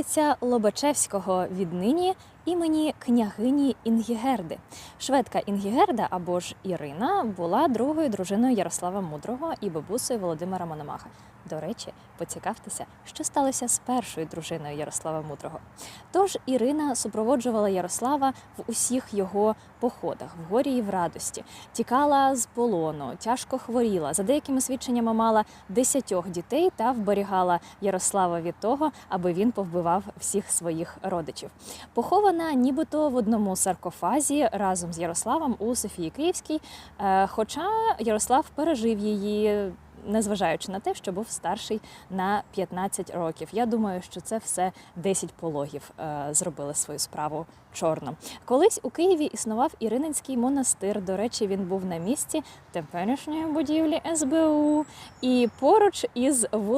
вулиця Лобачевського віднині імені княгині Інгігерди. Шведка Інгігерда або ж Ірина була другою дружиною Ярослава Мудрого і бабусею Володимира Мономаха. До речі, поцікавтеся, що сталося з першою дружиною Ярослава Мудрого. Тож Ірина супроводжувала Ярослава в усіх його походах, в горі і в радості, тікала з полону, тяжко хворіла. За деякими свідченнями мала десятьох дітей та вберігала Ярослава від того, аби він повбивав всіх своїх родичів. Похована нібито в одному саркофазі разом з Ярославом у Софії Київській. е, Хоча Ярослав пережив її. Незважаючи на те, що був старший на 15 років, я думаю, що це все 10 пологів е, зробили свою справу чорно. Колись у Києві існував Ірининський монастир. До речі, він був на місці теперішньої будівлі СБУ, і поруч із вулицею